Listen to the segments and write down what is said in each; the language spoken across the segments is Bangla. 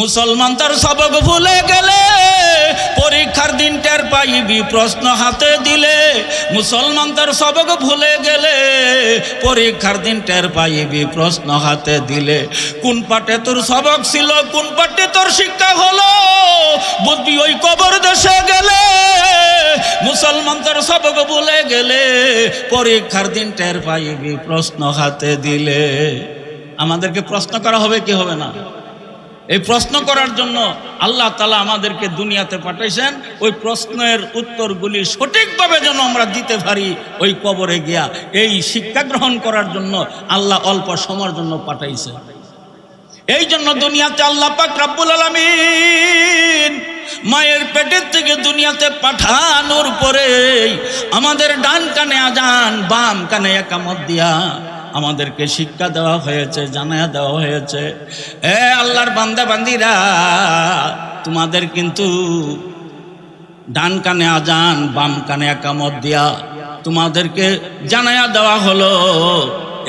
মুসলমান তার সবক ভুলে গেলে, পরীক্ষার দিন টের পাইবি, প্রশ্ন হাতে দিলে। মুসলমান তার সবক ভুলে গেলে, পরীক্ষার দিন টের পাইবি, প্রশ্ন হাতে দিলে। কোন পাটে তোর সবক ছিল, কোন পাটে তোর শিক্ষা হলো? বুঝবি ওই কবর দেশে গেলে, মুসলমান তার সবক ভুলে গেলে, পরীক্ষার দিন টের পাইবি, প্রশ্ন হাতে দিলে। আমাদেরকে প্রশ্ন করা হবে কি হবে না? এই প্রশ্ন করার জন্য আল্লাহ তালা আমাদেরকে দুনিয়াতে পাঠাইছেন। ওই প্রশ্নের উত্তরগুলি সঠিকভাবে যেন আমরা দিতে পারি ওই কবরে গিয়া। এই শিক্ষা গ্রহণ করার জন্য আল্লাহ অল্প সময়ের জন্য পাঠাইছে। এই জন্য দুনিয়াতে আল্লাহ পাক রাব্বুল আলামিন মায়ের পেটের থেকে দুনিয়াতে পাঠানোর পরে আমাদের ডান কানে আজান, বাম কানে একামত দিয়া আমাদেরকে শিক্ষা দেওয়া হয়েছে, জানায়া দেওয়া হয়েছে। এ আল্লাহর বান্দা বান্দিরা, তোমাদের কিন্তু ডান কানে আজান, বাম কানে একামত দিয়া তোমাদেরকে জানায়া দেওয়া হলো।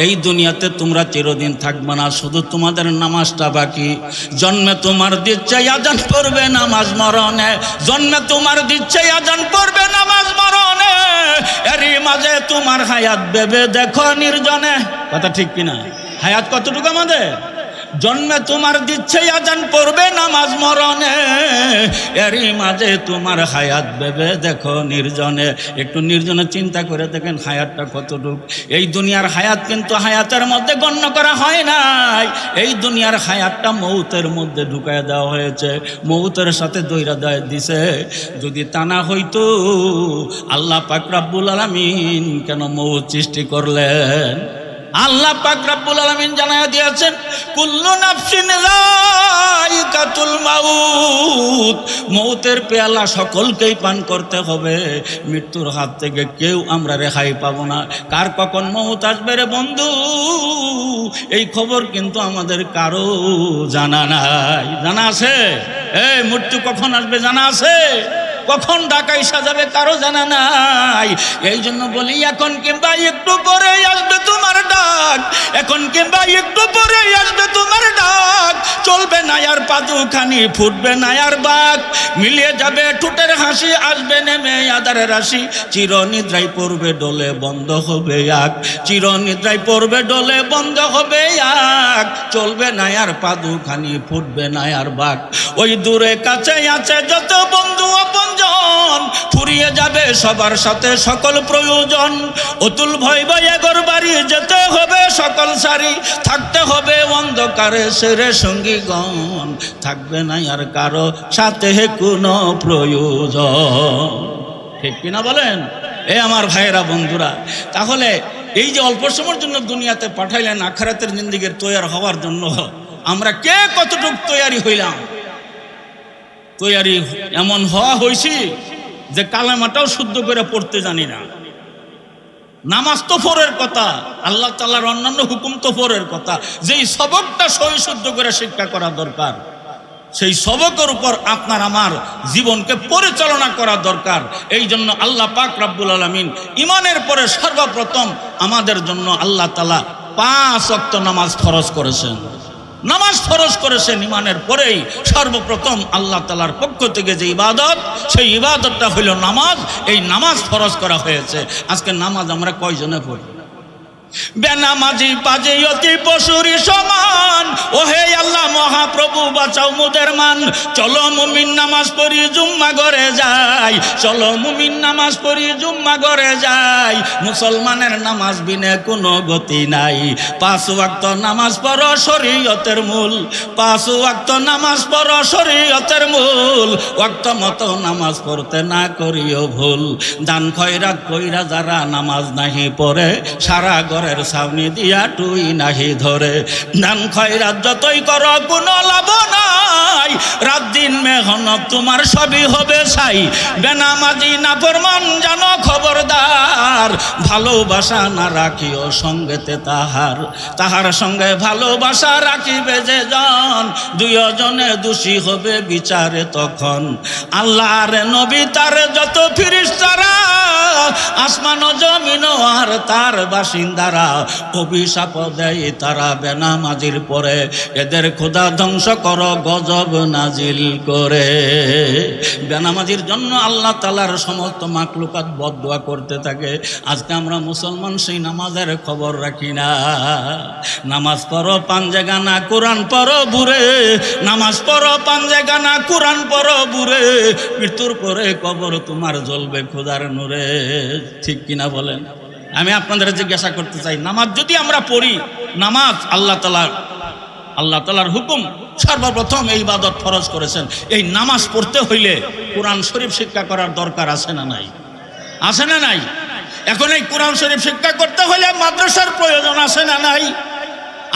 এই দুনিয়াতে তোমরা চিরদিন থাকবে না, শুধু তোমাদের নামাজটা বাকি। জন্মে তোমার দিচ্ছে আজান পড়বে নামাজ মরণে। জন্মে তোমার দিচ্ছে আজান পড়বে নামাজ মরণে। এরই মাঝে তোমার হায়াত বেবে দেখো নির্জনে। কথা ঠিক কিনা? হায়াত কতটুকু আমাদের? জন্মে তোমার দিচ্ছে, আজান পড়বে নামাজ মরণে। এরই মাঝে তোমার হায়াত ভেবে দেখো নির্জনে। একটু নির্জনে চিন্তা করে দেখেন হায়াতটা কতটুক। এই দুনিয়ার হায়াত কিন্তু হায়াতের মধ্যে গণ্য করা হয় নাই। এই দুনিয়ার হায়াতটা মৌতের মধ্যে ঢুকায় দেওয়া হয়েছে। মৌতের সাথে দৈরা দেয় দিছে। যদি তা না হইতো, আল্লাহ পাক রাব্বুল আলামিন কেন মৌত সৃষ্টি করলেন? আল্লাহ পাক রাব্বুল আলামিন জানায়া দিয়েছেন, কুল্লু নাফসিন যায়িকাতুল মাউত। মৌতের পেয়ালা সকলকেই পান করতে হবে। মৃত্যুর হাত থেকে কেউ আমরা রেহাই পাবো না। কার কখন মৌত আসবে রে বন্ধু? এই খবর কিন্তু আমাদের কারও জানা নাই। জানা আছে? এ মৃত্যু কখন আসবে জানা আছে? কখন ডাকাই সাজাবে কারও জানা নাই। এই জন্য বলি, এখন কিংবা একটু পরে আসবে তোমার ডাক। এখন কিংবা একটু পরে আসবে তোমার ডাক। চলবে না আর পাদুখানি, ফুটবে না আর বাঘ। মিলিয়ে যাবে, ঠোঁটের হাসি আসবে, নেমে আদার রাশি। চির নিদ্রায় পড়বে ডোলে বন্ধ হবে এক চির নিদ্রায় পড়বে ডোলে বন্ধ হবে এক চলবে না আর পাদুখানি, ফুটবে না আর বাঘ। ওই দূরে কাছে আছে যত বন্ধু আপনজন ফুরিয়ে যাবে সবার সাথে সকল প্রয়োজন। অতুল ভয় ভয়ে ঘর বাড়ি যেতে হবে সকল সারি। থাকতে হবে অন্ধকারে সেরে সঙ্গীগণ। থাকবে না আর কারও সাথে কোনো প্রয়োজন। ঠিক কিনা বলেন? এ আমার ভাইয়েরা, বন্ধুরা, তাহলে এই যে অল্প সময়ের জন্য দুনিয়াতে পাঠাইলেন, আখারাতের জিন্দিগির তৈয়ার হওয়ার জন্য, আমরা কে কতটুকু তৈয়ারি হইলাম? তৈয়ারি এমন হওয়া হয়েছি যে কালামাটাও শুদ্ধ করে পড়তে জানি না। নামাজ তো ফোরের কথা, আল্লাহ তালার অন্যান্য হুকুম তো ফোরের কথা। যেই সবকটা সহি শুদ্ধ করে শিক্ষা করা দরকার, সেই সবকের উপর আপনার আমার জীবনকে পরিচালনা করা দরকার। এই জন্য আল্লাহ পাক রাব্বুল আলমিন ইমানের পরে সর্বপ্রথম আমাদের জন্য আল্লাহ তালা পাঁচ অক্ত নামাজ ফরজ করেছেন। নামাজ ফরজ করেছেন ইমানের পরেই সর্বপ্রথম আল্লাহ তালার পক্ষ থেকে যে ইবাদত, সেই ইবাদতটা হইল নামাজ। এই নামাজ ফরজ করা হয়েছে। আজকে নামাজ আমরা কয়জনে পড়ি? বেনামাজি পাজে অতি পশুরি সমান। ও হে আল্লাহ মহাপ্রভু, বাঁচাও মুদের মান। চলো মুমিন নামাজ পড়ি, জুম্মা ঘরে যাই। চলো মুমিন নামাজ পড়ি, জুম্মা ঘরে যাই। মুসলমানের নামাজ বিনে কোনো গতি নাই। পাঁচ ওয়াক্ত নামাজ পড়ো, শরীয়তের মূল। পাঁচ ওয়াক্ত নামাজ পড়ো, শরীয়তের মূল। ওয়াক্ত মতো নামাজ পড়তে না করিও ভুল। দান খয়রাত কইরা যারা নামাজ নাহি পড়ে, সারা ঘরের সামনে দিয়া টুই নাহি ধরে। দান খয়রাত যতই কর কোনো লাভ নাই। রাত দিন মেহনত তোমার সবই হবে সাই। বেনামাজি না ফরমান জানো খবরদার। ভালোবাসা না রাখিও সঙ্গেতে তাহার। তাহার সঙ্গে ভালোবাসা রাখিবে যে জন। দুইজনে দোষী হবে বিচারে তখন। আল্লাহর নবী তার যত ফিরিস্তারা, আসমান ও জমিন আর তার বাসিন্দারা অভিশাপ দেয় তারা বেনামাজির পরে। এদের খোদা ধ্বংস কর, গজব নাজিল করে। বেনামাজির জন্য আল্লাহ তালার সমস্ত মাকলুকাত বদুয়া করতে থাকে। আজকে আমরা মুসলমান, সেই নামাজের খবর রাখি না। নামাজ পড়ো, পাঞ্জে গানা, কোরআন পড়ো বুড়ে। নামাজ পড়ো, পাঞ্জে গানা, কোরআন পড়ো বুড়ে। মৃত্যুর পরে কবর তোমার জ্বলবে খোদার নূরে। ঠিক কিনা বলেন? আমি আপনাদের জিজ্ঞাসা করতে চাই, নামাজ যদি আমরা পড়ি, নামাজ আল্লাহ তালার আল্লাহ তালার হুকুম, সর্বপ্রথম এই ইবাদত ফরজ করেছেন। এই নামাজ পড়তে হইলে কোরআন শরীফ শিক্ষা করার দরকার আছে না নাই? আছে না নাই? এখন এই কোরআন শরীফ শিক্ষা করতে হলে মাদ্রাসার প্রয়োজন আছে না নাই?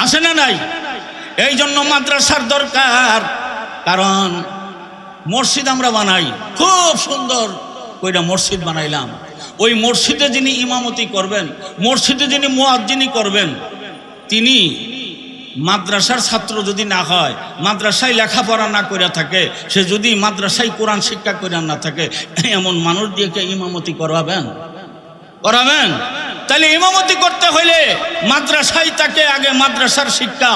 আছে না নাই? এই জন্য মাদ্রাসার দরকার। কারণ মসজিদ আমরা বানাই, খুব সুন্দর কইরা মসজিদ বানাইলাম। ওই মসজিদে যিনি ইমামতি করবেন, মসজিদে যিনি মুয়াজ্জিনি করবেন, তিনি মাদ্রাসার ছাত্র যদি না হয়, মাদ্রাসায় লেখাপড়া না করে থাকে, সে যদি মাদ্রাসায় কোরআন শিক্ষা করে না থাকে, এমন মানুষ দিয়ে ইমামতি করাবেন? করাবেন? তাহলে ইমামতি করতে হইলে মাদ্রাসায় তাকে আগে মাদ্রাসার শিক্ষা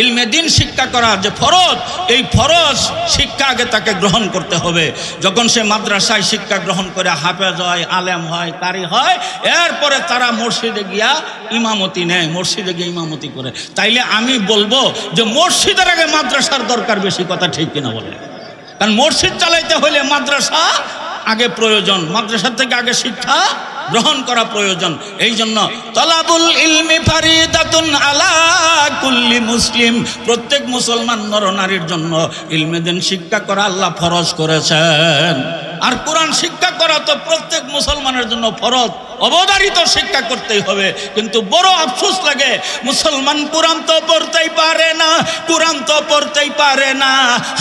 ইলমে দিন শিক্ষা করা যে ফরজ, এই ফরজ শিক্ষা আগে তাকে গ্রহণ করতে হবে। যখন সে মাদ্রাসায় শিক্ষা গ্রহণ করে, হাফেজ হয়, আলেম হয় কারি হয়, এরপরে তারা মসজিদে গিয়া ইমামতি নেয়, মসজিদে গিয়ে ইমামতি করে। তাইলে আমি বলব যে মসজিদের আগে মাদ্রাসার দরকার বেশি কথা ঠিক কিনা বলে। কারণ মসজিদ চালাইতে হলে মাদ্রাসা আগে প্রয়োজন মাদ্রাসা থেকে আগে শিক্ষা গ্রহণ করা প্রয়োজন। এই জন্য তলাবুল ইলমি ফারিদাতুন আলা কুল্লি মুসলিম। প্রত্যেক মুসলমান নরনারীর জন্য ইলমে দিন শিক্ষা করা আল্লাহ ফরজ করেছেন। আর কোরআন শিক্ষা করা তো প্রত্যেক মুসলমানের জন্য ফরজ। অবধারিত শিক্ষা করতেই হবে। কিন্তু বড় আফসোস লাগে, মুসলমান কোরআন তো পড়তেই পারে না, কোরআন তো পড়তেই পারে না।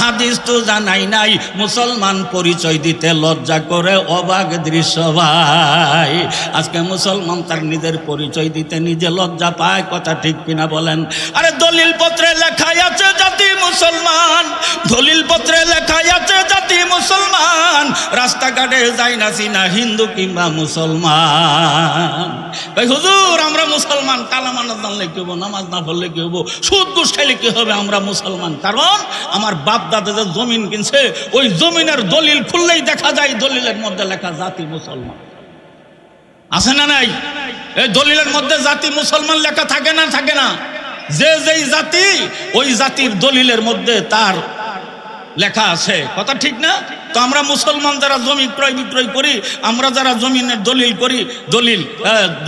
হাদিস তো জানাই নাই, মুসলমান পরিচয় দিতে লজ্জা করে অবাক দৃশ্য ভাই। আজকে মুসলমান তার নিজের পরিচয় দিতে নিজে লজ্জা পায়, কথা ঠিক কিনা বলেন। আরে দলিল পত্রে লেখাই আছে জাতি মুসলমান দলিল পত্রে লেখাই আছে জাতি মুসলমান। রাস্তাঘাটে যাই না চিনা হিন্দু কিংবা মুসলমান। ভাই হুজুর, আমরা মুসলমান কালামা না জানলে কি হব, নামাজ না পড়লে কি হব? সুদ ঘুষ খাইলে কি হবে, আমরা মুসলমান। কারণ আমার বাপ দাদা যে জমিন কিনছে, ওই জমিনের দলিল খুললেই দেখা যায় দলিলের মধ্যে লেখা জাতি মুসলমান। আছে না নাই? এই দলিলের মধ্যে জাতি মুসলমান লেখা থাকে না থাকে না? যে যেই জাতি, ওই জাতির দলিলের মধ্যে তার লেখা আছে। কথা ঠিক না? তো আমরা মুসলমান যারা জমি ক্রয় বিক্রয় করি, আমরা যারা জমিনের দলিল করি, দলিল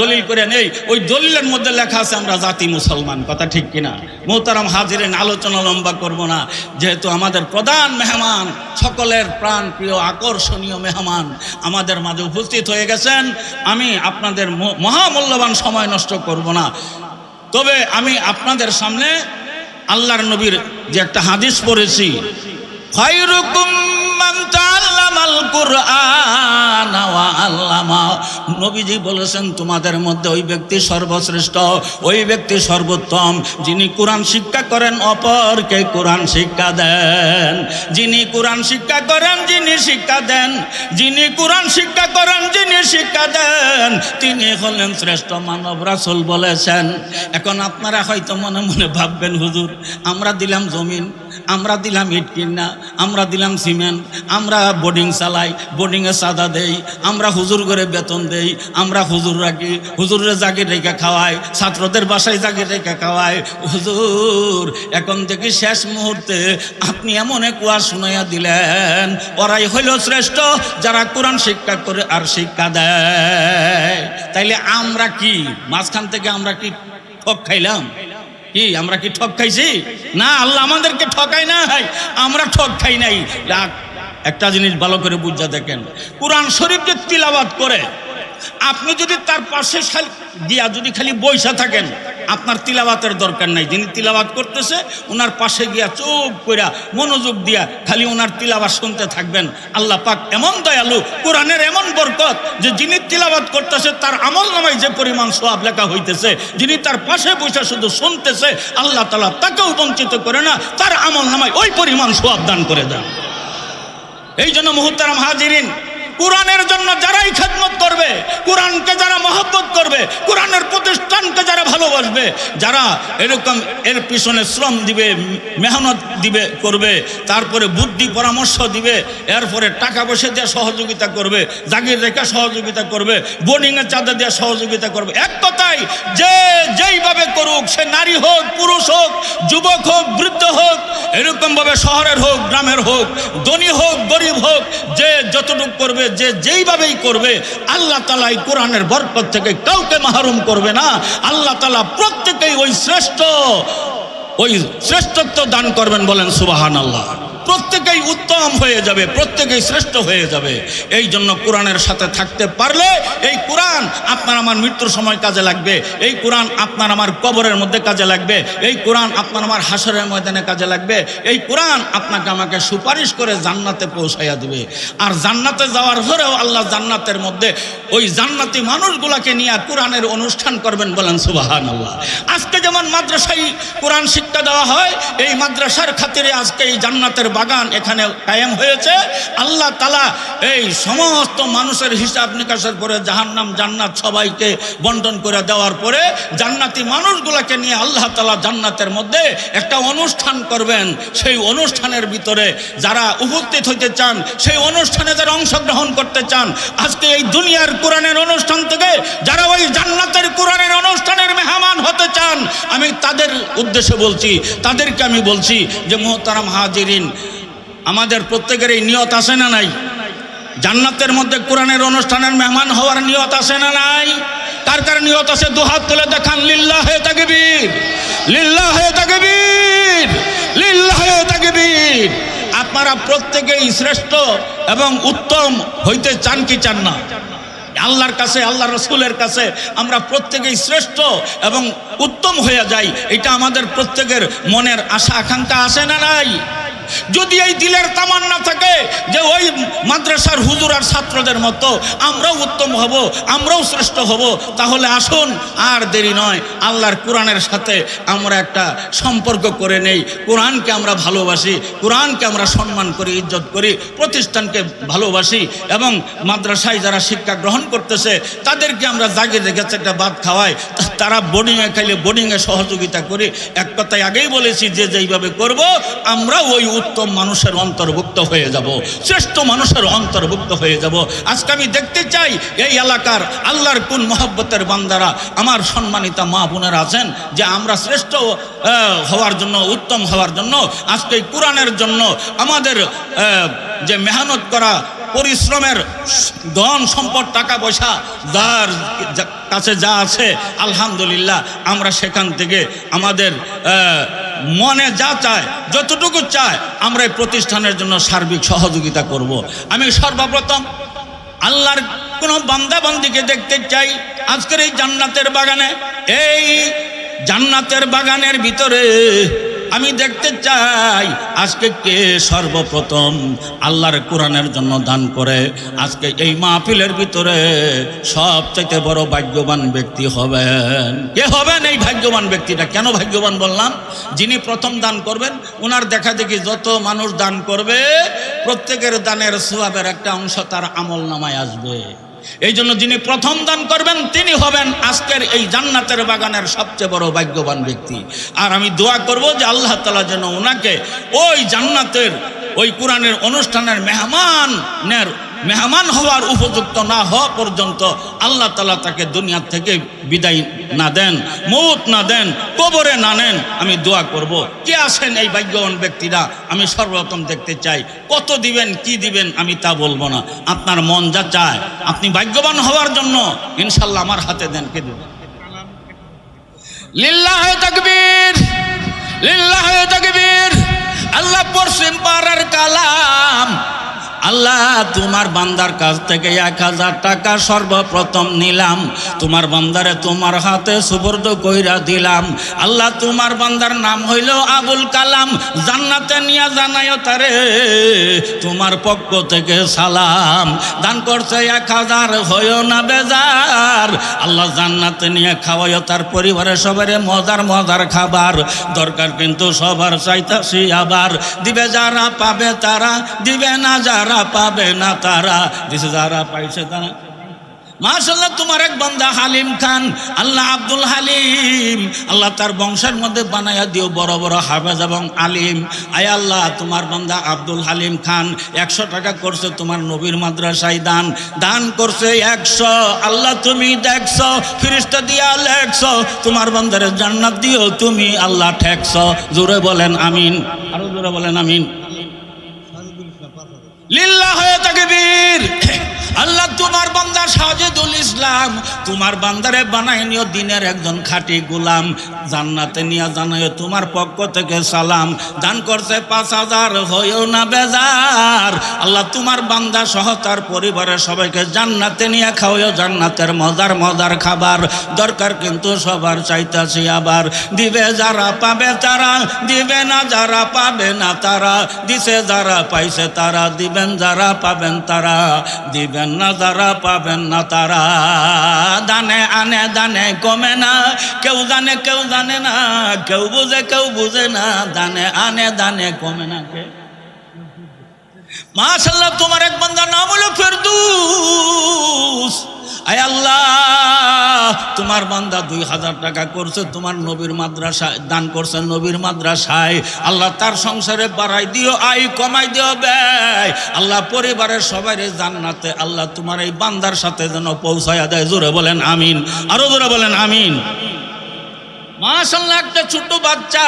দলিল করে নেই, ওই দলিলের মধ্যে লেখা আছে আমরা জাতি মুসলমান। কথা ঠিক কিনা? মোহতারাম হাজিরেন, আলোচনা লম্বা করব না। যেহেতু আমাদের প্রধান মেহমান, সকলের প্রাণ প্রিয়, আকর্ষণীয় মেহমান আমাদের মাঝে উপস্থিত হয়ে গেছেন। আমি আপনাদের মহামূল্যবান সময় নষ্ট করব না। তবে আমি আপনাদের সামনে আল্লাহর নবীর যে একটা হাদিস পড়েছি খয়রুকুম মান তাআল্লামাল কুরআন ওয়া আল্লামা। নবীজি বলেছেন, তোমাদের মধ্যে ওই ব্যক্তি সর্বশ্রেষ্ঠ, ওই ব্যক্তি সর্বোত্তম। যিনি কোরআন শিক্ষা করেন, অপরকে কোরআন শিক্ষা দেন। যিনি কোরআন শিক্ষা করেন, যিনি শিক্ষা দেন। যিনি কোরআন শিক্ষা করেন, যিনি শিক্ষা দেন। তিনি হলেন শ্রেষ্ঠ মানব রাসূল বলেছেন। এখন আপনারা হয়তো মনে মনে ভাববেন, হুজুর, আমরা দিলাম জমিন। আমরা দিলাম ইট কিনা, আমরা দিলাম সিমেন্ট, আমরা বোর্ডিং চালাই বোর্ডিংয়ে সাদা দেই, আমরা হুজুর করে বেতন দেই, আমরা হুজুর রাখি হুজুরের জাগির রেখে খাওয়াই, ছাত্রদের বাসায় জাগির রেখে খাওয়াই, হুজুর, এখন থেকে শেষ মুহূর্তে আপনি এমন এক শুনাইয়া দিলেন, ওরাই হইল শ্রেষ্ঠ, যারা কোরআন শিক্ষা করে আর শিক্ষা দেয়। তাইলে আমরা কি, মাঝখান থেকে আমরা কি ঠক খাইলাম? কি, আমরা কি ঠক খাইছি? না, আল্লাহ আমাদেরকে ঠকাই নাই আমরা ঠক খাই নাই। একটা জিনিস ভালো করে বুঝা দেখেন। কোরআন শরীফ যে তিলাবাত করে আপনি যদি তার পাশে দিয়া যদি খালি বৈশা থাকেন, আপনার তিলাবাতের দরকার নাই। যিনি তিলাবাত করতেছে ওনার পাশে গিয়া চুপ কইরা মনোযোগ দিয়া খালি ওনার তিলাবাত শুনতে থাকবেন। আল্লাহ পাক এমন দয়ালু, কোরআনের এমন বরকত যে যিনি তিলাবাত করতেছে, তার আমল নামায় যে পরিমাণ সোয়াব লেখা হইতেছে, যিনি তার পাশে বসে শুধু শুনতেছে, আল্লাহ তালা তাকেও বঞ্চিত করে না, তার আমল নামায় ওই পরিমাণ সোয়াব দান করে দেন। এই জন্য মুহতারাম হাজিরিন কোরআনের জন্য যারাই খেদমত করবে, কোরআনকে যারা মহব্বত করবে, কোরআনের প্রতিষ্ঠানকে যারা ভালোবাসবে, যারা এরকম এর পিছনে শ্রম দিবে, মেহনত দিবে, করবে, তারপরে বুদ্ধি পরামর্শ দিবে, এরপরে টাকা পয়সা দিয়ে সহযোগিতা করবে, জাগির রেখা সহযোগিতা করবে বোর্ডিংয়ে চাঁদা দিয়ে সহযোগিতা করবে। এক কথাই যে যেইভাবে করুক, সে নারী হোক, পুরুষ হোক, যুবক হোক, বৃদ্ধ হোক, এরকমভাবে শহরের হোক, গ্রামের হোক, ধনী হোক, গরিব হোক, যে যতটুকু করবে যে যেইভাবেই করবে, আল্লাহ তালা এই কোরআনের বরকত থেকে কাউকে মাহরুম করবে না। আল্লাহ তালা প্রত্যেকেই ওই শ্রেষ্ঠ, ওই শ্রেষ্ঠত্ব দান করবেন বলেন সুবাহান আল্লাহ প্রত্যেকেই উত্তম হয়ে যাবে, প্রত্যেকেই শ্রেষ্ঠ হয়ে যাবে। এই জন্য কোরআনের সাথে থাকতে পারলে এই কোরআন আপনার আমার মৃত্যুর সময় কাজে লাগবে, এই কোরআন আপনার আমার কবরের মধ্যে কাজে লাগবে, এই কোরআন আপনার আমার হাসরের ময়দানে কাজে লাগবে, এই কোরআন আপনাকে আমাকে সুপারিশ করে জান্নাতে পৌঁছাইয়া দেবে। আর জান্নাতে যাওয়ার পরেও আল্লাহ জান্নাতের মধ্যে ওই জান্নাতি মানুষগুলাকে নিয়ে কোরআনের অনুষ্ঠান করবেন বলেন সুবাহান আল্লাহ আজকে যেমন মাদ্রাসায় কোরআন শিক্ষা দেওয়া হয়, এই মাদ্রাসার খাতিরে আজকে এই জান্নাতের বাগান এখানে কায়েম হয়েছে, আল্লাহ তালা এই সমস্ত মানুষের হিসাব নিকাশের পরে জাহান্নাম, জান্নাত সবাইকে বন্টন করে দেওয়ার পরে জান্নাতি মানুষগুলোকে নিয়ে আল্লাহ তালা জান্নাতের মধ্যে একটা অনুষ্ঠান করবেন। সেই অনুষ্ঠানের ভিতরে যারা উপস্থিত হইতে চান, সেই অনুষ্ঠানে যারা অংশগ্রহণ করতে চান, আজকে এই দুনিয়ার কোরআনের অনুষ্ঠান থেকে যারা ওই জান্নাতের কোরআনের অনুষ্ঠানের মেহমান হতে চান, আমি তাদের উদ্দেশ্যে বলছি, তাদেরকে আমি বলছি যে মোহতারাম হাজিরিন আমাদের প্রত্যেকের এই নিয়ত আছে না নাই? জান্নাতের মধ্যে কোরআনের অনুষ্ঠানের মেহমান হওয়ার নিয়ত আছে না নাই? কার কার নিয়ত আছে? দুহাত তুলে দেখান, লিল্লাহে তাকবীর লিল্লাহে তাকবীর লিল্লাহে তাকবীর। আপনারা প্রত্যেকেই শ্রেষ্ঠ এবং উত্তম হইতে চান কি চান না? আল্লাহর কাছে আল্লাহ রসুলের কাছে আমরা প্রত্যেকেই শ্রেষ্ঠ এবং উত্তম হয়ে যাই, এটা আমাদের প্রত্যেকের মনের আশা আকাঙ্ক্ষা আসে না নাই? যদি এই দিলের তামান্না মাদ্রাসার হুজুর আর ছাত্রদের মতো আমরাও উত্তম হব, আমরাও শ্রেষ্ঠ হব। তাহলে আসুন, আর দেরি নয়, আল্লাহর কোরআনের সাথে আমরা একটা সম্পর্ক করে নেই। কোরআনকে আমরা ভালোবাসি, কোরআনকে আমরা সম্মান করি, ইজ্জত করি, প্রতিষ্ঠানকে ভালোবাসি এবং মাদ্রাসায় যারা শিক্ষা গ্রহণ করতেছে, তাদেরকে আমরা জাগিয়ে রেখেছে একটা বাদ খাওয়াই তারা বোর্ডিংয়ে খাইলে বোর্ডিংয়ে সহযোগিতা করি। এক কথায় আগেই বলেছি, যে যেইভাবে করব, আমরা ওই উত্তম মানুষের অন্তর্ভুক্ত হয়ে যাব। শ্রেষ্ঠ মানুষের অন্তর্ভুক্ত হয়ে যাব। আজকে আমি দেখতে চাই, এই এলাকার আল্লাহর কোন মহব্বতের বান্দারা আমার সম্মানিতা মা বোনেরা আছেন যে আমরা শ্রেষ্ঠ হওয়ার জন্য, উত্তম হওয়ার জন্য, আজকে কোরআনের জন্য আমাদের যে মেহনত করা, পরিশ্রমের ধন সম্পদ, টাকা পয়সা, যার কাছে যা আছে, আলহামদুলিল্লাহ, আমরা সেখান থেকে আমাদের মনে যা চায়, যতটুকু চায়, আমরা এই প্রতিষ্ঠানের জন্য সার্বিক সহযোগিতা করব। আমি সর্বপ্রথম আল্লাহর কোনো বান্দাবান্দিকে দেখতে চাই আজকের এই জান্নাতের বাগানে, এই জান্নাতের বাগানের ভিতরে আমি দেখতে চাই, আজকে কে সর্বপ্রথম আল্লাহর কোরআনের জন্য দান করে? আজকে এই মাহফিলের ভিতরে সবচাইতে বড় ভাগ্যবান ব্যক্তি হবেন। কে হবেন এই ভাগ্যবান ব্যক্তিটা? কেন ভাগ্যবান বললাম? যিনি প্রথম দান করবেন ওনার দেখা দেখি যত মানুষ দান করবে, প্রত্যেকের দানের সোয়াবের একটা অংশ তার আমল নামায় আসবে। এই জন্য যিনি প্রথম দান করবেন, তিনি হবেন আজকের এই জান্নাতের বাগানের সবচেয়ে বড় ভাগ্যবান ব্যক্তি। আর আমি দোয়া করব যে আল্লাহ তালা যেন ওনাকে ওই জান্নাতের, ওই কোরআনের অনুষ্ঠানের মেহমানের মেহমান হওয়ার উপযুক্ত না হওয়া পর্যন্ত আল্লাহ তালা তাকে দুনিয়ার থেকে বিদায় না দেন, মৌত না দেন, কবরে না নেন। আমি দোয়া করব, কে আছেন এই ভাগ্যবান ব্যক্তিরা? আমি সর্বপ্রথম দেখতে চাই, কত দিবেন, কি দিবেন, আমি তা বলব না। আপনার মন যা চায়, আপনি ভাগ্যবান হওয়ার জন্য ইনশাল্লাহ আমার হাতে দেন, কে দেবেন লিল্লাহে তাকবীর লিল্লাহে তাকবীর, আল্লাহ পশ্চিম পাড়ার কালাম আল্লাহ, তোমার বান্দার কাছ থেকে এক হাজার টাকা সর্বপ্রথম নিলাম। তোমার বান্দারে তোমার হাতে সুবর্দ কইরা দিলাম। আল্লাহ, তোমার বান্দার নাম হইল আবুল কালাম। জান্নাতে নিয়ে জানায় তারে। তোমার পক্ষ থেকে সালাম। দান করছে এক হাজার, হইও না বেজার। আল্লাহ, জান্নাতে নিয়ে খাওয়াইও তার পরিবারের সবারে মজার মজার খাবার। দরকার কিন্তু সবার চাইতাছি আবার। দিবে যারা পাবে তারা দিবে না যারা পাবে না তারা দিছে যারা পাইছে তারা। মাশাল্লাহ তোমার এক বান্দা হালিম খান, আল্লাহ আব্দুল হালিম, আল্লাহ তার বংশের মধ্যে বানাইয়া দিও, বড় বড় হাফেজ এবং আলিম। আয় আল্লাহ, তোমার বান্দা আব্দুল হালিম খান, একশো টাকা করছে তোমার নবীর মাদ্রাসায় দান। দান করছে একশো। আল্লাহ, তুমি দেখছ, ফিরিস্তা দিয়া লেখছো, তোমার বান্দারে জান্নাত দিও, তুমি আল্লাহ ঠেকছো। জোরে বলেন আমিন। আরও জোরে বলেন আমিন। লিল্লাহ হয়ে তাকবীর। আল্লাহ, তোমার বান্দা সাজেদুল ইসলাম, তোমার বান্দারে বানাই নিও দিনের একজন খাঁটি গোলাম। জান্নাতে নিয়ে জানাই তোমার পক্ষ থেকে সালাম। দান করছে পাঁচ হাজার, হয়েও না বেজার। আল্লাহ, তোমার বান্দা সহ তার পরিবারের সবাইকে জান্নাতে নিয়ে খাওয়াও জান্নাতের মজার মজার খাবার। দরকার কিন্তু সবার চাইতাছি আবার। দিবে যারা পাবে তারা, দিবে না যারা পাবে না তারা। দিছে যারা পাইছে তারা, দিবেন যারা পাবেন তারা। দিবেন না যারা পাবেন না তারা দানে আনে দানে কমে না কেউ জানে কেউ জানে না কেউ বুঝে কেউ বুঝে না দানে আনে দানে কমে না কে মাশাল্লাহ তোমার এক বান্দার নাম হলো ফেরদুস আয় আল্লাহ, তোমার বান্দা দুই হাজার টাকা করছে, তোমার নবীর মাদ্রাসায়, দান করছে নবীর মাদ্রাসায়। আল্লাহ তার সংসারে বাড়াই দিও, আয় কমাই দিও, ব্যয়। আল্লাহ পরিবারের সবাই জান্নাতে আল্লাহ তোমার এই বান্দার সাথে যেন পৌঁছায়া দেয়। জোরে বলেন আমিন। আরও জোরে বলেন আমিন। মাশাল্লাহ একটা ছোট্ট বাচ্চা,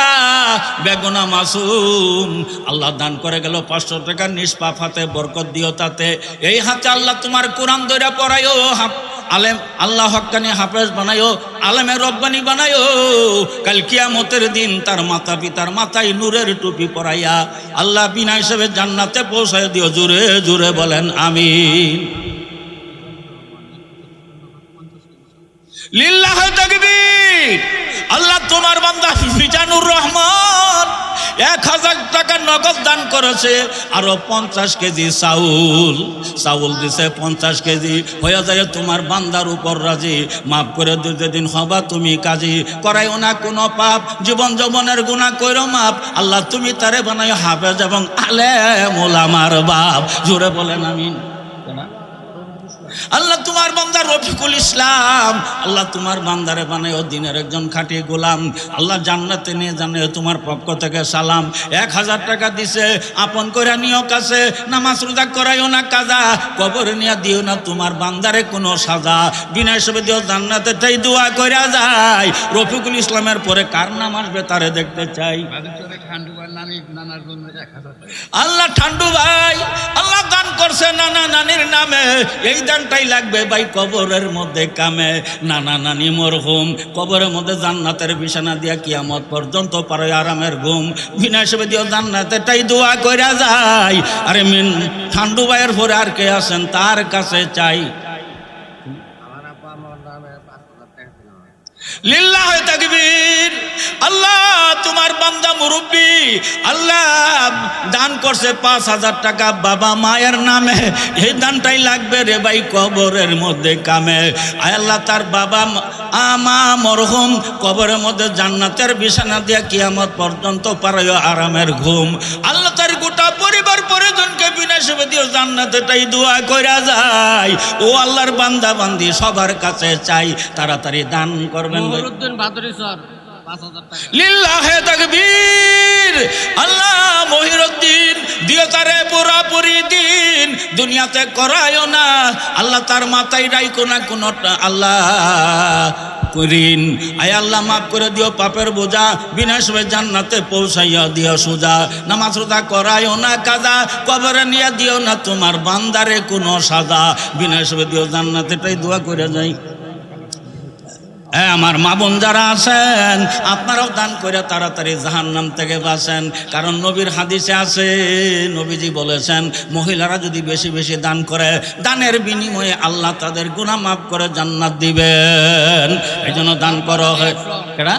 বেগুনা মাসুম। আল্লাহ দান করে গেল পাঁচশো টাকা নিষ্পাপ হাতে বরকত দিও তাতে। এই হাতে আল্লাহ তোমার কোরআন দৈরা পড়াইও হাফ আলেম, আল্লাহ হক্কানি হাফেজ বানায়ো, আলেমে রব্বানি বানায়ো। কাল কিয়ামতের দিন তার মাতা পিতার মাথায় নূরের টুপি পরাইয়া আল্লাহ বিনা হিসেবে জান্নাতে পৌঁছায় দিও। জুড়ে জুড়ে বলেন আমি লিল্লাহ তাকবীর। আল্লাহ তোমার বান্দা মিজানুর রহমান এক হাজার টাকা নগদ দান করেছে, আরও পঞ্চাশ কেজি চাউল। চাউল দিছে পঞ্চাশ কেজি। হয়ে যায় তোমার বান্দার উপর রাজি। মাফ করে দিতে দিন হবা তুমি কাজী। করাইও না কোনো পাপ, জীবন যৌবনের গুণা কইরো মাপ। আল্লাহ তুমি তারে বানাই হাফেজ এবং আলে মোলামার বাপ। জোরে বলেন আমিন। আল্লাহ তোমার বান্দার রফিকুল ইসলাম। আল্লাহ তোমার বান্দারে বানায় দিনের একজন খাঁটি গোলাম। আল্লাহ জান্নাতে নিয়ে জানে তোমার পক্ষ থেকে সালাম। এক হাজার টাকা দিছে আপন করে নিও কাছে। নামাজ রোজা করাইও না কাজা। কবরে নিয়ে দিও না তোমার বান্দারে কোনো সাজা। বিনা হিসেবে দিও জান্নাতে তাই দোয়া কইরা যায়। রফিকুল ইসলামের পরে কার নাম আসবে তারে দেখতে চাই। আল্লাহ ঠান্ডু ভাই আল্লাহ দান করছে নানা নানির নামে। এই দানটাই লাগবে ভাই, কবরের মধ্যে কামে। নানা নানি মরহুম। কবরের মধ্যে জান্নাতের বিছানা দিয়া কিয়ামত পর্যন্ত পারে আরামের ঘুম। বিনা হিসেবে দিও জান্নাতেরটাই দোয়া কইরা যায়। আরে মিন, ঠান্ডু ভাইয়ের পরে আর কে আসেন তার কাছে চাই। লিল্লাহ তাকবীর। আল্লাহ, তোমার বান্দা মুরব্বী, আল্লাহ দান করছে পাঁচ হাজার টাকা। বাবা মায়ের নামে এই দানটাই লাগবে রে ভাই, কবরের মধ্যে কামে। আল্লাহ, তার বাবা আমা মরহুম, কবরের মধ্যে জান্নাতের বিছানা দিয়া কিয়ামত পর্যন্ত পারায় আরামের ঘুম। আল্লাহ গোটা পরিবার পরিজনকে বিনা সেবে দিও জান্নাতেটাই দোয়া কইরা যায়। ও আল্লাহর বান্দা বান্দি সবার কাছে চাই, তাড়াতাড়ি দান করবেন। ভাদুরী স্যার। লিল্লাহে তাকবীর। আল্লাহ মহিরুদ্দিন দিও পুরাপুরি দিন। দুনিয়াতে করায়ও না। আল্লাহ তার মাথায় রাইকো না কোন আল্লাহ করিন। আয় আল্লাহ, মাফ করে দিও পাপের বোঝা। বিনাশ হয়ে জান্নাতে পৌঁছাইয়া দিও সোজা। নামাজ রোজা করায়ও না কাজা। কবরে নিয়ে দিও না তোমার বান্দারে কোনো সাজা। বিনাশ হয়ে দিও জান্নাতেটাই দোয়া করে যাই। আমার মা বোন যারা আছেন, আপনারাও দান করে তাড়াতাড়ি জাহান নাম থেকে বাঁচেন। কারণ নবীর হাদিসে আছে, নবীজি বলেছেন, মহিলারা যদি বেশি বেশি দান করে, দানের বিনিময়ে আল্লাহ তাদের গুনাহ মাফ করে জান্নাত দিবেন। এই জন্য দান করো কেডা?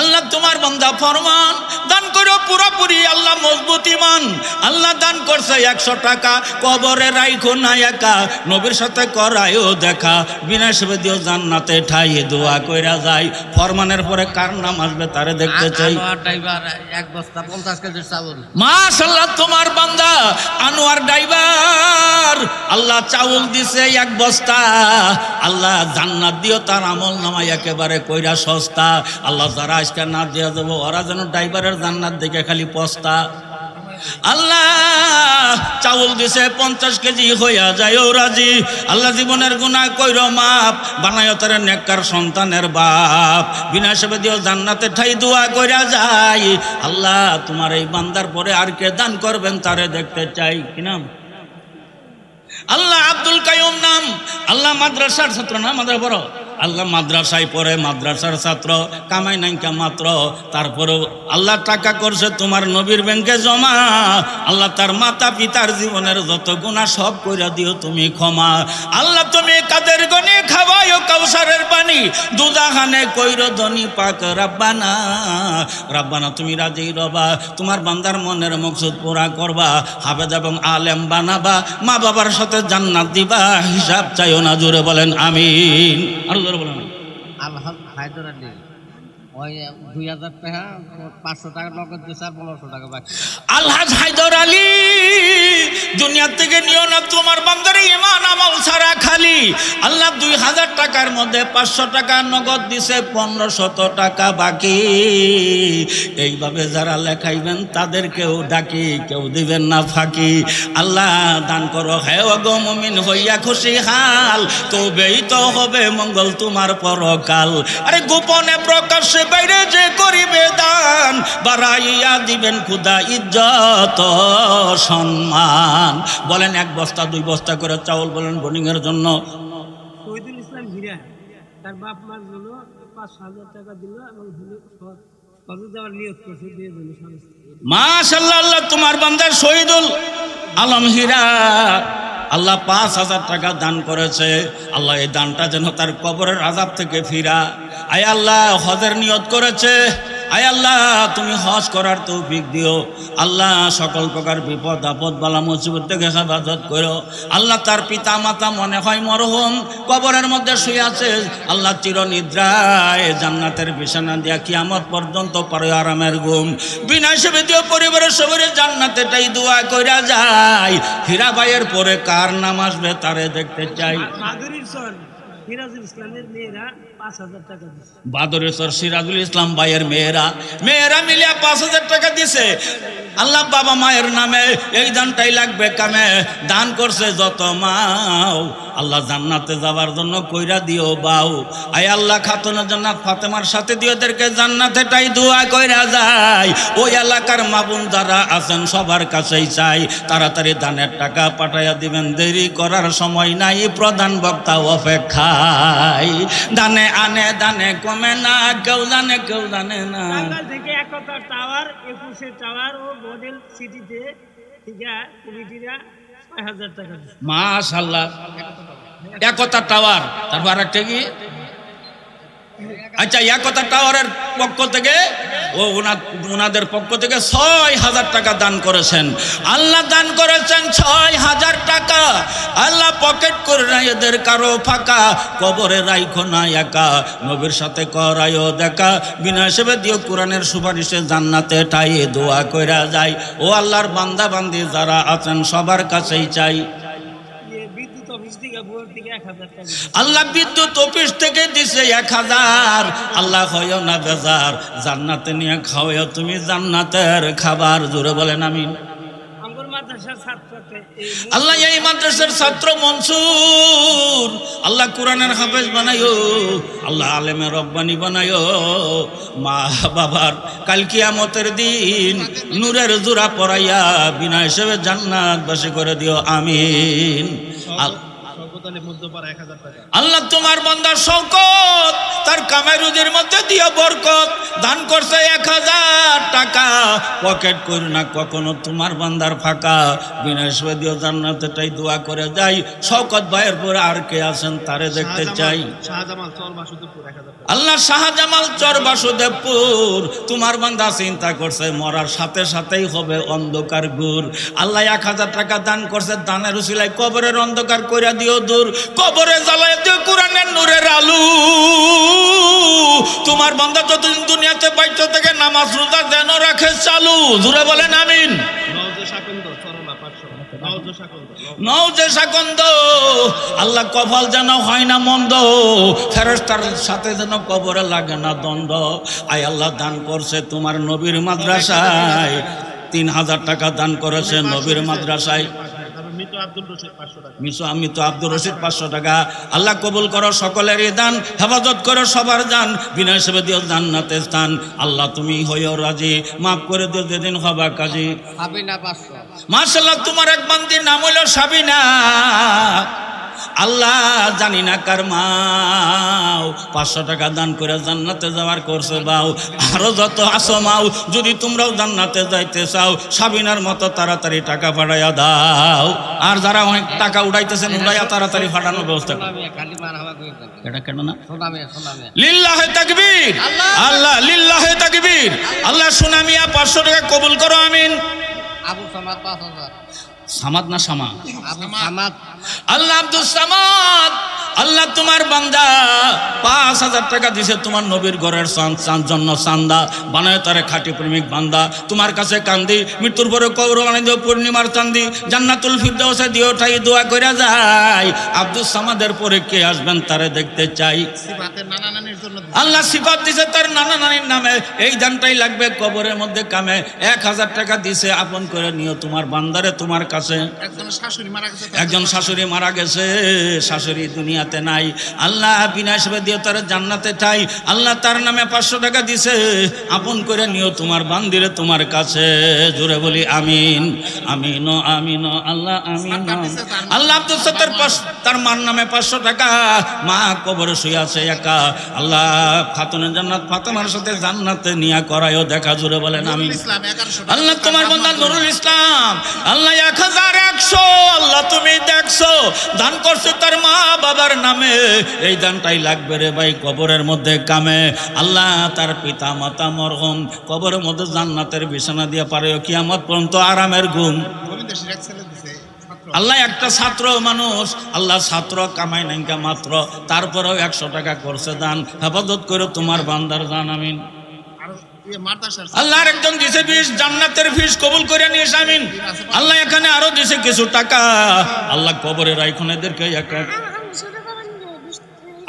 আল্লাহ তোমার বন্দা ফরমান, দান করো। পুরোপুরি আল্লাহ মজবুত ইমান। আল্লাহ দান করছে একশো টাকা কবরে রাইখো না একা নবীর সাথে করায়ও দেখা। বিনা সেবে দিও জান্নাতে ঠাই দোয়া কইরা যায় ফরমানের পরে কার নাম আসবে তারে দেখতে চাই। এক বস্তা পঞ্চাশ কেজির চাউল। মাশাল্লাহ তোমার বান্দা আনোয়ার ড্রাইভার। আল্লাহ চাউল দিছে এক বস্তা। আল্লাহ জান্নাত দিও তার আমল নামাই একেবারে কইরা সস্তা। আল্লাহ যারা আজকে না দিয়া দেবো ওরা যেন ড্রাইভারের জান্নাত দেখে খালি পস্তা। আল্লাহ চাউল দিছে পঞ্চাশ কেজি, হইয়া যায় ও রাজি। আল্লাহ জীবনের গুণা কইর মাপ বানায় তার নেককার সন্তানের বাপ। বিনা সেবে দিও জান্নাতে ঠাই দোয়া কইরা যায় আল্লাহ, তোমার এই বান্দার পরে আর কে দান করবেন তারে দেখতে চাই। কি নাম? আল্লাহ আব্দুল কাইম নাম। আল্লাহ মাদ্রাসার ছাত্র না আমাদের বড়? আল্লাহ মাদ্রাসায় পড়ে, মাদ্রাসার ছাত্র, কামাই নাইকা মাত্র, তারপরেও আল্লাহ টাকা করছে, তোমার নবীর ব্যাংকে জমা। আল্লাহ তার মাতা পিতার জীবনের যত গুণা সব কইরা দিও তুমি ক্ষমা। আল্লাহ তুমি কাদের খাওয়াইও দুদাহানে কইর ধনী পাক রাব্বানা। রাব্বানা, তুমি রাজি রবা, তোমার বান্দার মনের মকসুদ পুরা করবা, হাফেজ এবং আলেম বানাবা, মা বাবার সাথে জান্নাত দিবা, হিসাব চাইও না, জোরে বলেন আমিন। আরও জোরে বলেন। আল্লাহ হায়দর আলী। পাঁচশো টাকা নগদ দিয়েছে আর আলহাজ হায়দর আলী, দুনিয়া থেকে নিও না, তোমার বান্দার ইমান আমল ছাড়া খালি। আল্লাহ দুই হাজার টাকার মধ্যে পাঁচশো টাকা নগদ দিছে পনেরো শত টাকা বাকি। এইভাবে যারা লেখাইবেন, তাদেরকেও ডাকি, কেউ দিবেন না ফাঁকি। আল্লাহ দান করো, হে গো মুমিন, হইয়া খুশি হাল। তবেই তো হবে মঙ্গল তোমার পরকাল। আরে গোপনে প্রকাশ্যে বাইরে যে করিবে দান, বাড়াইয়া দিবেন খুদা ইজ্জত সম্মান। বলেন এক বস্তা, দুই বস্তা করে চাউল বলেন বোনিং এর জন্য। শহীদুল ইসলাম তার বাপ মার জন্য পাঁচ হাজার টাকা দিল এবং মাশাল্লাহ আল্লাহ তোমার বান্দার শহীদুল আলম হীরা। আল্লাহ পাঁচ হাজার টাকা দান করেছে। আল্লাহ এই দানটা যেন তার কবরের আজাব থেকে ফিরা। আয় আল্লাহ, হজের নিয়ত করেছে। আয় আল্লাহ, তুমি হজ করার তৌফিক দিও। আল্লাহ, সকল প্রকার বিপদ, আপদ, বালা, মুসিবত থেকে হেফাজত করো। আল্লাহ, তার পিতা মাতা মনে হয় মরহুম, কবরের মধ্যে শুয়ে আছে। আল্লাহ চির নিদ্রায় জান্নাতের বিছানা দিয়া কিয়ামত পর্যন্ত পরে আরামের ঘুম। বিনা সেবেদীয় পরিবারের সবাই জান্নাতেটাই দোয়া কইরা যায়। হীরা ভাইয়ের পরে কার নাম আসবে তারে দেখতে চাই। সিরাজুল ইসলামের মেয়েরা পাঁচ হাজার টাকা বাদরেশ্বর সিরাজুল ইসলাম ভাইয়ের মেয়েরা মেয়েরা মিলিয়া পাঁচ হাজার টাকা দিছে। আল্লাহ বাবা মায়ের নামে এই দানটাই লাগবে কামে, দান করছে যত মাও। আল্লাহ জান্নাতে যাওয়ার জন্য কইরা দিও বাউ। আয় আল্লাহ খাতুনের জান্নাত ফাতেমার সাথে দিও জান্নাতে তাই দোয়া কইরা যায় ওই এলাকার মাবুন যারা আছেন, সবার কাছেই চাই। তাড়াতাড়ি দানের টাকা পাঠাইয়া দিবেন, দেরি করার সময় নাই, প্রধান বক্তা অপেক্ষায় দানে আনে দানে কমে না কেউ জানে কেউ জানে না থেকে একতা টাওয়ার একুশে টাওয়ার ও মডেল সিটিতে থেকে কমিটিরা ছয় হাজার টাকা মাশাল্লাহ একতা টাওয়ার তারপর আরেকটা কি? আচ্ছা একতা টাওয়ারের পক্ষ থেকে ও ওনা- ওনাদের পক্ষ থেকে ছয় হাজার টাকা দান করেছেন। আল্লাহ দান করেছেন ছয় হাজার টাকা। আল্লাহ পকেট করে নাই এদের কারও ফাঁকা। কবরে রাইখো না একা। নবীর সাথে করায়ও দেখা। বিনা হিসেবে দিও কোরআনের সুপারিশে জান্নাতে ঠাই দোয়া কইরা যায়। ও আল্লাহর বান্দা বান্দি যারা আছেন, সবার কাছেই চাই। আল্লাহ বিদ্যুৎ অফিস থেকে দিছে এক হাজার। আল্লাহ হয় না বেজার। জান্নাতে নিয়ে খাওয়াও তুমি জান্নাতের খাবার। জুড়ে বলেন আমি আল্লাহ এই মাদ্রাসার ছাত্র মনসুর। আল্লাহ কোরআনের হাফেজ বানাইও আল্লাহ আলেমের রব্বানি বানাইও মা বাবার কাল কিয়ামতের দিন নূরের জোড়া পড়াইয়া বিনা হিসেবে জান্নাত বাসী করে দিও। আমিন। আল- মোহাম্মদ মধ্যপাড়া এক হাজার টাকা। আল্লাহ তোমার বান্দার শৌকত তার কামেরুদের মধ্যে দিয়ে বরকত দান করছে এক হাজার টাকা। পকেট করি না কখনো তোমার বান্দার ফাঁকা। বিনয়সবেদীয় জান্নাতেটাই দোয়া করে যাই। শৌকত ভাইয়ের পরে আর কে আছেন তারে দেখতে চাই। আল্লাহ শাহজামাল চর বাসুদেবপুর তোমার বান্দা চিন্তা করছে মরার সাথে সাথেই হবে অন্ধকার গুর আল্লাহ এক হাজার টাকা দান করছে দানের উসিলাই কবরের অন্ধকার কইরা দিও দূর কবরে জ্বালাই দিও কোরআনের নূরের আলু। তোমার বান্দা যতদিন দুনিয়াতে বাইচ থেকে নামাজ রোজা যেন রাখে চালু। জুড়ে বলেন আমিন। নও যে সাকন্দ আল্লাহ কপাল যেন হয় না মন্দ ফেরস্তার সাথে যেন কবরে লাগে না দ্বন্দ্ব। আয় আল্লাহ দান করছে তোমার নবীর মাদ্রাসায়। তিন হাজার টাকা দান করেছে নবীর মাদ্রাসায়। টাকা। আমি তো আব্দুর রশিদ পাঁচশো টাকা। আল্লাহ কবুল করো সকলেরই দান হেফাজত করো সবার দান বিনয় হিসেবে দিও জান্নাতে স্থান। আল্লাহ তুমি হইও রাজি মাফ করে দিও যেদিন হবা কাজী। মার্শাল্লাহ তোমার এক বান্দির নাম হইল সাবিনা। আল্লাহ জানি না কার মাও। পাঁচশো টাকা দান করে জান্নাতে যাওয়ার করছে বাও। আরও যত আসো মাও যদি তোমরাও জান্নাতে যাইতে চাও সাবিনার মতো তাড়াতাড়ি টাকা পাঠাইয়া দাও। আর যারা অনেক টাকা উড়াইতেছেন উড়াইয়া তাড়াতাড়ি ফাটানোর ব্যবস্থা এটা কেন না? লিল্লাহে তাকবীর। আল্লাহ লিল্লাহে তাকবীর। আল্লাহ সুনামিয়া পাঁচশো টাকা কবুল করো আমিন। আবু সামাদ পাঁচ হাজার। সামাদ না সামাদ? আল্লাহ আব্দুল সামাদ। আল্লাহ তোমার বান্দা পাঁচ হাজার টাকা দিছে তোমার নবীর ঘরের জন্য চান্দা বানায় তারে খাঁটি প্রেমিক বান্দা। তোমার কাছে কান্দি মৃত্যুর পরে কবর বানাই দিও পূর্ণিমার চান্দি। জান্নাতুল ফিরদৌসে দিও ঠাই দোয়া করে যায়। আব্দুল সামাদের পরে কে আসবেন তারে দেখতে চাই। আল্লাহ সিফাত দিছে তার নানা নানির নামে। এই দানটাই লাগবে কবরের মধ্যে কামে। এক হাজার টাকা দিছে আপন করে নিও তোমার বান্দারে তোমার কাছে। একজন শাশুড়ি মারা গেছে একজন শাশুড়ি মারা গেছে শাশুড়ি দুনিয়াতে নাই। আল্লাহ বিনা হিসেবে দিয়ে তার জান্নাতে চাই আল্লাহ তার নামে পাঁচশো টাকা দিছে। আপন করে নিও তোমার বান্দিরে তোমার কাছে। জোরে বলি আমিন। আমিন আমিন আল্লাহ আমিন। আল্লাহ আব্দুল সত্তর তার মার নামে পাঁচশো টাকা। মা কবরে শুয়ে আছে একা। আল্লাহ খাতুনের জান্নাত ফাতেমার সাথে জান্নাতে নিয়া করায়ও দেখা জোরে বলেন এগারোশো আল্লাহ তোমার বন্ধা নুরুল ইসলাম। আল্লাহ এক হাজার একশো। আল্লাহ তুমি দেখছ দান করছে তার মা বাবার নামে, এই দানটাই লাগবে রে ভাই, কবরের মধ্যে কামে। আল্লাহ তার পিতা, মাতা মরহম, কবরের মধ্যে জান্নাতের বিছানা দিয়ে পারে কিয়ামত পর্যন্ত আরামের ঘুম। আল্লাহ একটা ছাত্র মানুষ, আল্লাহ ছাত্র কামাই নাইকা মাত্র, তারপরেও একশো টাকা করছে দান। হেফাজত করে তোমার বান্দার জান আমিন। আল্লাহর একজন দিছে বিষ জান্নাতের ফিস কবুল করে নিয়ে আমিন। আল্লাহ এখানে আরও দিছে কিছু টাকা। আল্লাহ কবরে রাইখুন এদেরকে এক এক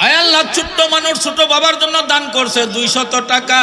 আয় আল্লাহ ছোট্ট মানুষ ছোট বাবার জন্য দান করছে দুইশত টাকা।